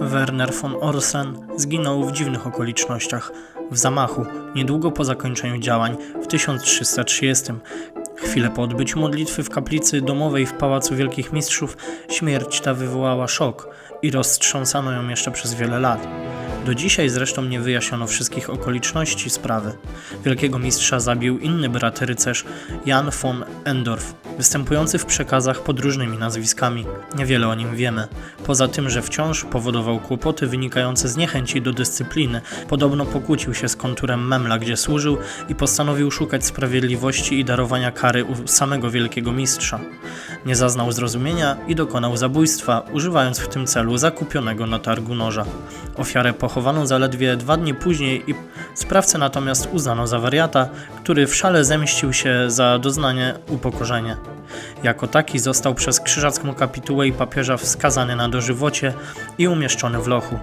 Werner von Orsen zginął w dziwnych okolicznościach w zamachu niedługo po zakończeniu działań w 1330. Chwilę po odbyciu modlitwy w kaplicy domowej w Pałacu Wielkich Mistrzów śmierć ta wywołała szok i roztrząsano ją jeszcze przez wiele lat. Do dzisiaj zresztą nie wyjaśniono wszystkich okoliczności sprawy. Wielkiego mistrza zabił inny brat rycerz Jan von Endorf, występujący w przekazach pod różnymi nazwiskami. Niewiele o nim wiemy. Poza tym, że wciąż powodował kłopoty wynikające z niechęci do dyscypliny, podobno pokłócił się z konturem Memla, gdzie służył i postanowił szukać sprawiedliwości i darowania kary u samego wielkiego mistrza. Nie zaznał zrozumienia i dokonał zabójstwa, używając w tym celu zakupionego na targu noża. Ofiarę pochowano zaledwie dwa dni później i sprawcę natomiast uznano za wariata, który w szale zemścił się za doznanie upokorzenia. Jako taki został przez krzyżacką kapitułę i papieża wskazany na dożywocie i umieszczony w lochu.